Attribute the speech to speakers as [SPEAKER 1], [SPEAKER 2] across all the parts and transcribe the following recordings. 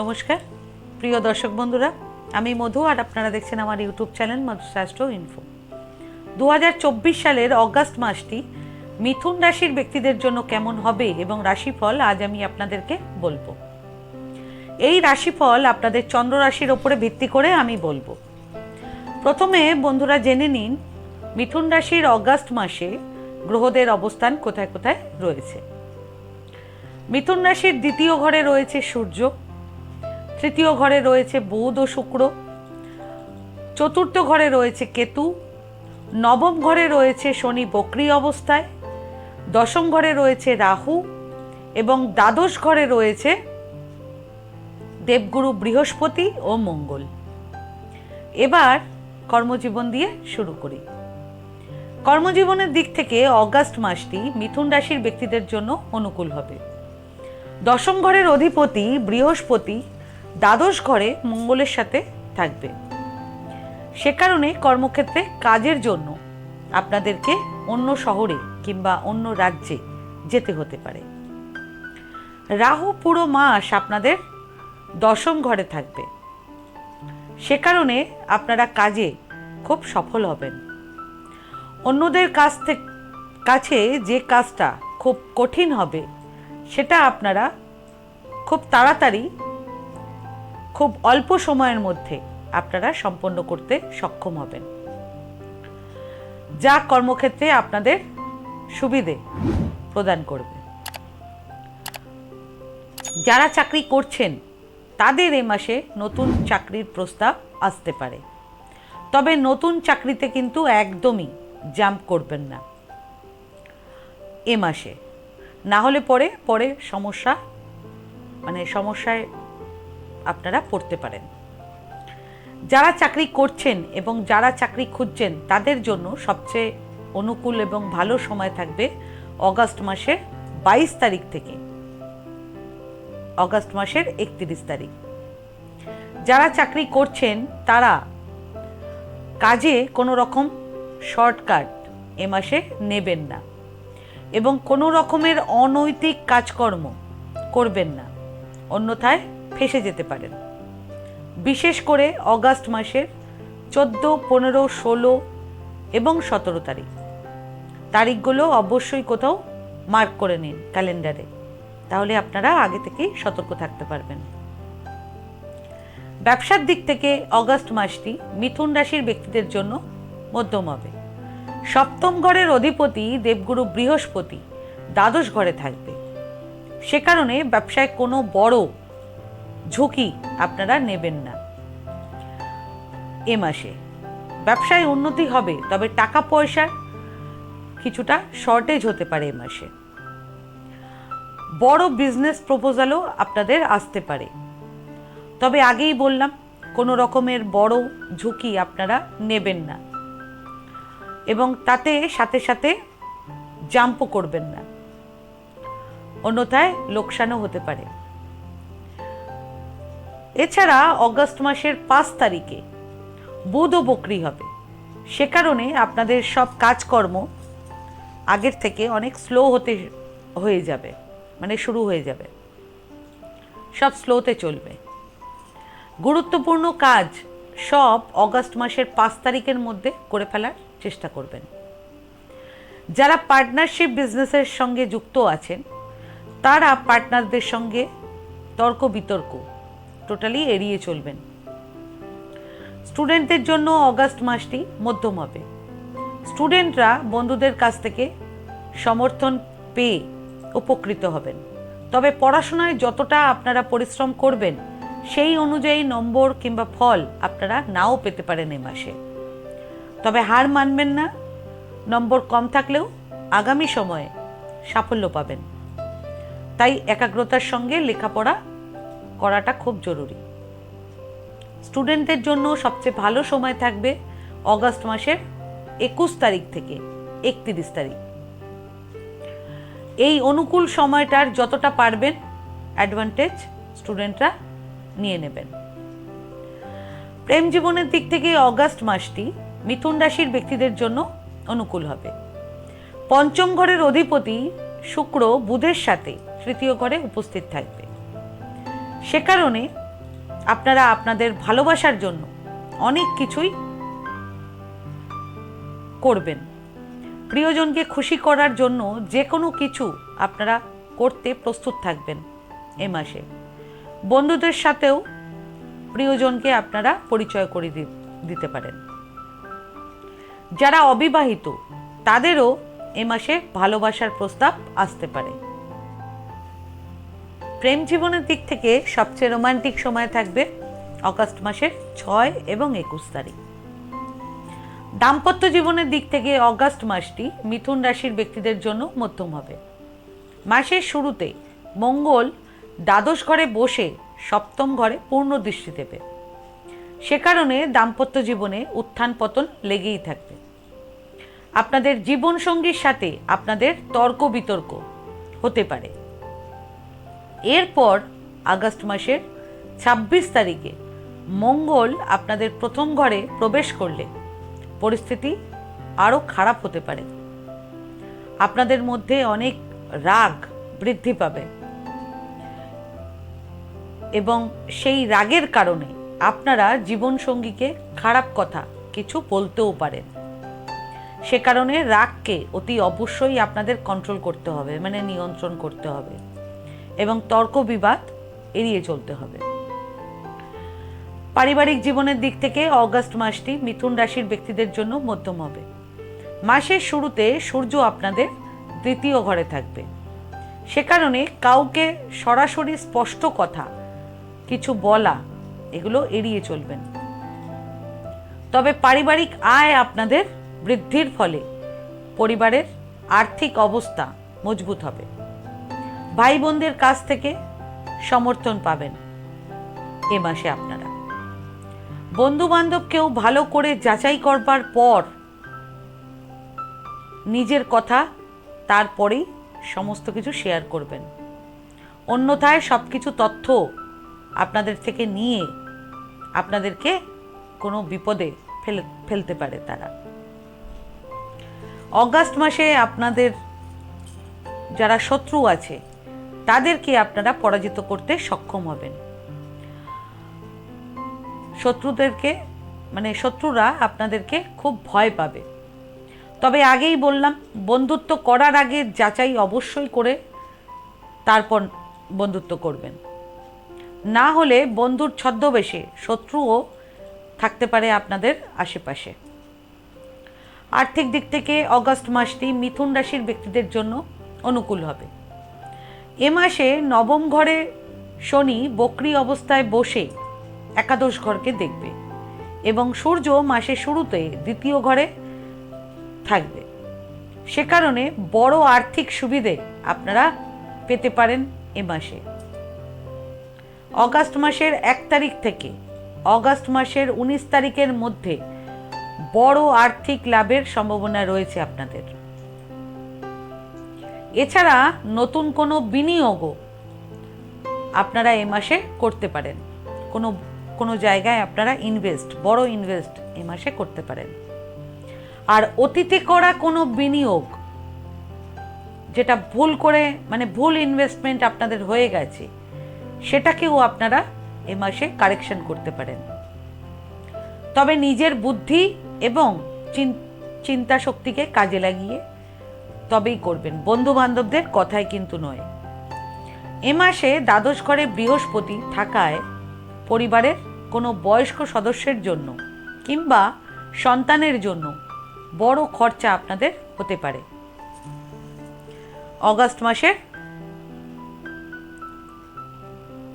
[SPEAKER 1] নমস্কার। প্রিয় দর্শক বন্ধুরা, আমি মধু আর আপনারা দেখছেন আমার ইউটিউব চ্যানেল মধুশাস্ত্র ইনফো। দু হাজার চব্বিশ সালের অগাস্ট মাসটি মিথুন রাশির ব্যক্তিদের জন্য কেমন হবে এবং রাশিফল আজ আমি আপনাদেরকে বলব। এই রাশিফল আপনাদের চন্দ্র রাশির ওপরে ভিত্তি করে আমি বলব। প্রথমে বন্ধুরা জেনে নিন, মিথুন রাশির অগাস্ট মাসে গ্রহদের অবস্থান কোথায় কোথায় রয়েছে। মিথুন রাশির দ্বিতীয় ঘরে রয়েছে সূর্য। তৃতীয় ঘরে রয়েছে বুধ ও শুক্র। চতুর্থ ঘরে রয়েছে কেতু। নবম ঘরে রয়েছে শনি বক্রি অবস্থায়। দশম ঘরে রয়েছে রাহু এবং দ্বাদশ ঘরে রয়েছে দেবগুরু বৃহস্পতি ও মঙ্গল। এবার কর্মজীবন দিয়ে শুরু করি। কর্মজীবনের দিক থেকে অগাস্ট মাসটি মিথুন রাশির ব্যক্তিদের জন্য অনুকূল হবে। দশম ঘরের অধিপতি বৃহস্পতি দ্বাদশ ঘরে মঙ্গলের সাথে থাকবে। সে কারণে কর্মক্ষেত্রে কাজের জন্য আপনাদেরকে অন্য শহরে কিংবা অন্য রাজ্যে যেতে হতে পারে। রাহু পুরো মাস আপনাদের দশম ঘরে থাকবে। সে কারণে আপনারা কাজে খুব সফল হবেন। অন্যদের কাছ থেকে কাছে যে কাজটা খুব কঠিন হবে, সেটা আপনারা খুব তাড়াতাড়ি খুব অল্প সময়ের মধ্যে আপনারা সম্পন্ন করতে সক্ষম হবেন। যা কর্মক্ষেত্রে আপনাদের সুবিধে প্রদান করবে। যারা চাকরি করছেন, তাদের এ মাসে নতুন চাকরির প্রস্তাব আসতে পারে। তবে নতুন চাকরিতে কিন্তু একদমই জাম্প করবেন না। এ মাসে। না হলে পরে পরে সমস্যা মানে সমস্যায় আপনারা পড়তে পারেন। যারা চাকরি করছেন এবং যারা চাকরি খুঁজছেন, তাদের জন্য সবচেয়ে অনুকূল এবং ভালো সময় থাকবে অগাস্ট মাসের বাইশ তারিখ থেকে। অগাস্ট মাসের একত্রিশ তারিখ। যারা চাকরি করছেন, তারা কাজে কোনো রকম শর্টকাট এ মাসে নেবেন না এবং কোনো রকমের অনৈতিক কাজকর্ম করবেন না। অন্যথায় ফেসে যেতে পারেন। বিশেষ করে অগাস্ট মাসের চোদ্দ, পনেরো, ষোলো এবং সতেরো তারিখ। তারিখগুলো অবশ্যই কোথাও মার্ক করে নিন ক্যালেন্ডারে। তাহলে আপনারা আগে থেকেই সতর্ক থাকতে পারবেন। ব্যবসার দিক থেকে অগাস্ট মাসটি মিথুন রাশির ব্যক্তিদের জন্য মধ্যম হবে। সপ্তম ঘরের অধিপতি দেবগুরু বৃহস্পতি দ্বাদশ ঘরে থাকবে। সে কারণে ব্যবসায় কোনো বড় ঝুঁকি আপনারা নেবেন না। এ মাসে ব্যবসায় উন্নতি হবে, তবে টাকা পয়সার কিছুটা শর্টেজ হতে পারে এ মাসে। বড় বিজনেস প্রপোজালও আপনাদের আসতে পারে। তবে আগেই বললাম, কোনো রকমের বড় ঝুঁকি আপনারা নেবেন না। এবং তাতে সাথে সাথে জাম্পও করবেন না। অন্যথায় লোকসানও হতে পারে। এছাড়া অগস্ট মাসের পাঁচ তারিখে বুধ ও বকরি হবে। সে কারণে আপনাদের সব কাজকর্ম আগের থেকে অনেক স্লো হতে হয়ে যাবে মানে শুরু হয়ে যাবে। সব স্লোতে চলবে। গুরুত্বপূর্ণ কাজ সব অগাস্ট মাসের পাঁচ তারিখের মধ্যে করে ফেলার চেষ্টা করবেন। যারা পার্টনারশিপ বিজনেসের সঙ্গে যুক্ত আছেন, তারা পার্টনারদের সঙ্গে তর্ক বিতর্ক টোটালি এড়িয়ে চলবেন। স্টুডেন্টদের জন্য অগাস্ট মাসটি মধ্যম হবে। স্টুডেন্টরা বন্ধুদের কাছ থেকে সমর্থন পেয়ে উপকৃত হবেন। তবে পড়াশোনায় যতটা আপনারা পরিশ্রম করবেন, সেই অনুযায়ী নম্বর কিংবা ফল আপনারা নাও পেতে পারেন এ মাসে। তবে হার মানবেন না, নম্বর কম থাকলেও আগামী সময়ে সাফল্য পাবেন। তাই একাগ্রতার সঙ্গে লেখাপড়া করাটা খুব জরুরি। স্টুডেন্টদের জন্য সবচেয়ে ভালো সময় থাকবে অগাস্ট মাসের একুশ তারিখ থেকে একত্রিশ তারিখ। এই অনুকূল সময়টার যতটা পারবেন অ্যাডভান্টেজ স্টুডেন্টরা নিয়ে নেবেন। প্রেম জীবনের দিক থেকে অগাস্ট মাসটি মিথুন রাশির ব্যক্তিদের জন্য অনুকূল হবে। পঞ্চম ঘরের অধিপতি শুক্র বুধের সাথে তৃতীয় ঘরে উপস্থিত থাকবে। সে কারণে আপনারা আপনাদের ভালোবাসার জন্য অনেক কিছুই করবেন। প্রিয়জনকে খুশি করার জন্য যে কোনো কিছু আপনারা করতে প্রস্তুত থাকবেন এ মাসে। বন্ধুদের সাথেও প্রিয়জনকে আপনারা পরিচয় করে দিতে পারেন। যারা অবিবাহিত, তাদেরও এ মাসে ভালোবাসার প্রস্তাব আসতে পারে। প্রেম জীবনের দিক থেকে সবচেয়ে রোমান্টিক সময় থাকবে অগাস্ট মাসের ছয় এবং একুশ তারিখ। দাম্পত্য জীবনের দিক থেকে অগাস্ট মাসটি মিথুন রাশির ব্যক্তিদের জন্য মধ্যম হবে। মাসের শুরুতে মঙ্গল দ্বাদশ ঘরে বসে সপ্তম ঘরে পূর্ণ দৃষ্টি দেবে। সে কারণে দাম্পত্য জীবনে উত্থান পতন লেগেই থাকবে। আপনাদের জীবনসঙ্গীর সাথে আপনাদের তর্ক বিতর্ক হতে পারে। এরপর আগস্ট মাসের ছাব্বিশ তারিখে মঙ্গল আপনাদের প্রথম ঘরে প্রবেশ করলে পরিস্থিতি আরও খারাপ হতে পারে। আপনাদের মধ্যে অনেক রাগ বৃদ্ধি পাবে। এবং সেই রাগের কারণে আপনারা জীবনসঙ্গীকে খারাপ কথা কিছু বলতেও পারেন। সে কারণে রাগকে অতি অবশ্যই আপনাদের কন্ট্রোল করতে হবে মানে নিয়ন্ত্রণ করতে হবে। এবং তর্ক বিবাদ এড়িয়ে চলতে হবে। পারিবারিক জীবনের দিক থেকে অগাস্ট মাসটি মিথুন রাশির ব্যক্তিদের জন্য মধ্যম হবে। মাসের শুরুতে সূর্য আপনাদের দ্বিতীয় ঘরে থাকবে। সে কারণে কাউকে সরাসরি স্পষ্ট কথা, কিছু বলা, এগুলো এড়িয়ে চলবেন। তবে পারিবারিক আয় আপনাদের বৃদ্ধির ফলে পরিবারের আর্থিক অবস্থা মজবুত হবে। ভাই বোনদের কাছ থেকে সমর্থন পাবেন এ মাসে আপনারা। বন্ধু বান্ধবকেও ভালো করে যাচাই করবার পর নিজের কথা তারপরেই সমস্ত কিছু শেয়ার করবেন। অন্যথায় সব কিছু তথ্য আপনাদের থেকে নিয়ে আপনাদেরকে কোনো বিপদে ফেলে, ফেলতে পারে তারা। অগাস্ট মাসে আপনাদের যারা শত্রু আছে তাদেরকে আপনারা পরাজিত করতে সক্ষম হবেন। শত্রুদেরকে মানে শত্রুরা আপনাদেরকে খুব ভয় পাবে। তবে আগেই বললাম, বন্ধুত্ব করার আগে যাচাই অবশ্যই করে তারপর বন্ধুত্ব করবেন। না হলে বন্ধুর ছদ্মবেশে শত্রুও থাকতে পারে আপনাদের আশেপাশে। আর্থিক দিক থেকে অগস্ট মাসটি মিথুন রাশির ব্যক্তিদের জন্য অনুকূল হবে। এ মাসে নবম ঘরে শনি বক্রি অবস্থায় বসে একাদশ ঘরকে দেখবে এবং সূর্য মাসের শুরুতে দ্বিতীয় ঘরে থাকবে। সে কারণে বড় আর্থিক সুবিধে আপনারা পেতে পারেন এ মাসে। অগাস্ট মাসের এক তারিখ থেকে অগাস্ট মাসের উনিশ তারিখের মধ্যে বড় আর্থিক লাভের সম্ভাবনা রয়েছে আপনাদের। এছাড়া নতুন কোনো বিনিয়োগও আপনারা এ মাসে করতে পারেন। কোনো কোনো জায়গায় আপনারা ইনভেস্ট বড় ইনভেস্ট এ মাসে করতে পারেন। আর অতীতে করা কোনো বিনিয়োগ, যেটা ভুল করে মানে ভুল ইনভেস্টমেন্ট আপনাদের হয়ে গেছে, সেটাকেও আপনারা এ মাসে কারেকশন করতে পারেন। তবে নিজের বুদ্ধি এবং চিন- চিন্তা শক্তিকে কাজে লাগিয়ে তবেই করবেন। বন্ধু বান্ধবদের কথাই কিন্তু নয়। এ মাসে দ্বাদশ ঘরে বৃহস্পতি থাকায় পরিবারের কোনো বয়স্ক সদস্যের জন্য কিংবা সন্তানের জন্য বড় খরচা আপনাদের হতে পারে। অগাস্ট মাসে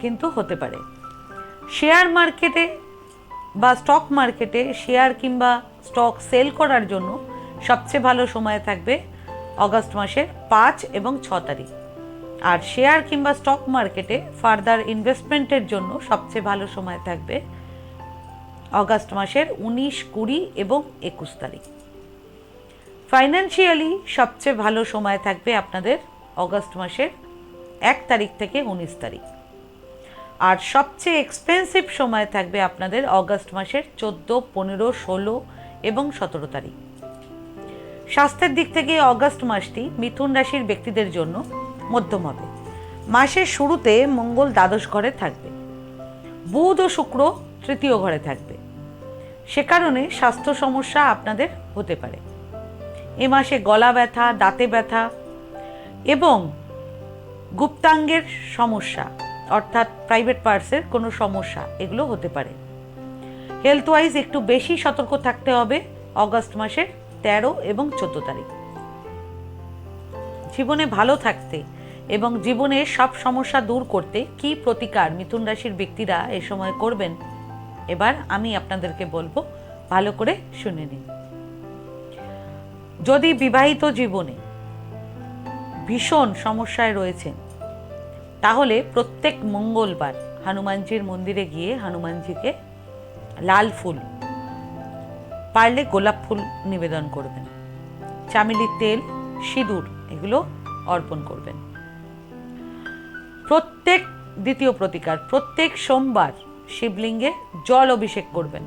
[SPEAKER 1] কিন্তু হতে পারে। শেয়ার মার্কেটে বা স্টক মার্কেটে শেয়ার কিংবা স্টক সেল করার জন্য সবচেয়ে ভালো সময় থাকবে অগাস্ট মাসের পাঁচ এবং ছ তারিখ। আর শেয়ার কিংবা স্টক মার্কেটে ফার্দার ইনভেস্টমেন্টের জন্য সবচেয়ে ভালো সময় থাকবে অগাস্ট মাসের উনিশ, কুড়ি এবং একুশ তারিখ। ফাইন্যান্সিয়ালি সবচেয়ে ভালো সময় থাকবে আপনাদের অগাস্ট মাসের এক তারিখ থেকে উনিশ তারিখ। আর সবচেয়ে এক্সপেন্সিভ সময় থাকবে আপনাদের অগাস্ট মাসের চোদ্দ, পনেরো, ষোলো এবং সতেরো তারিখ। স্বাস্থ্যের দিক থেকে অগাস্ট মাসটি মিথুন রাশির ব্যক্তিদের জন্য মধ্যম হবে মাসের শুরুতে মঙ্গল দ্বাদশ ঘরে থাকবে। বুধ ও শুক্র তৃতীয় ঘরে থাকবে। সে কারণে স্বাস্থ্য সমস্যা আপনাদের হতে পারে। এ মাসে গলা ব্যথা, দাঁতে ব্যথা এবং গুপ্তাঙ্গের সমস্যা, অর্থাৎ প্রাইভেট পার্টসের কোনো সমস্যা, এগুলো হতে পারে। হেলথ ওয়াইজ একটু বেশি সতর্ক থাকতে হবে অগস্ট মাসের তেরো এবং চোদ্দ তারিখ। জীবনে ভালো থাকতে এবং জীবনের সব সমস্যা দূর করতে কি প্রতিকার মিথুন রাশির ব্যক্তিরা এ সময় করবেন, এবার আমি আপনাদেরকে বলব, ভালো করে শুনে নিন। যদি বিবাহিত জীবনে ভীষণ সমস্যায় রয়েছেন, তাহলে প্রত্যেক মঙ্গলবার হনুমানজির মন্দিরে গিয়ে হনুমানজিকে লাল ফুল পারলে গোলাপ ফুল নিবেদন করবেন। চামেলির তেল, সিঁদুর, এগুলো অর্পণ করবেন। প্রত্যেক, দ্বিতীয় প্রতিকার, প্রত্যেক সোমবার শিবলিঙ্গে জল অভিষেক করবেন।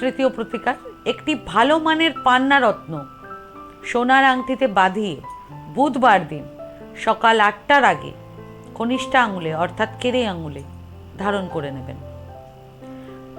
[SPEAKER 1] তৃতীয় প্রতিকার, একটি ভালো মানের পান্না রত্ন সোনার আংটিতে বাঁধিয়ে বুধবার দিন সকাল আটটার আগে কনিষ্ঠা আঙুলে, অর্থাৎ কেরে আঙুলে ধারণ করে নেবেন।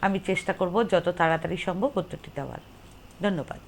[SPEAKER 1] আমি চেষ্টা করব যত তাড়াতাড়ি সম্ভব উত্তরটি দেওয়ার। ধন্যবাদ।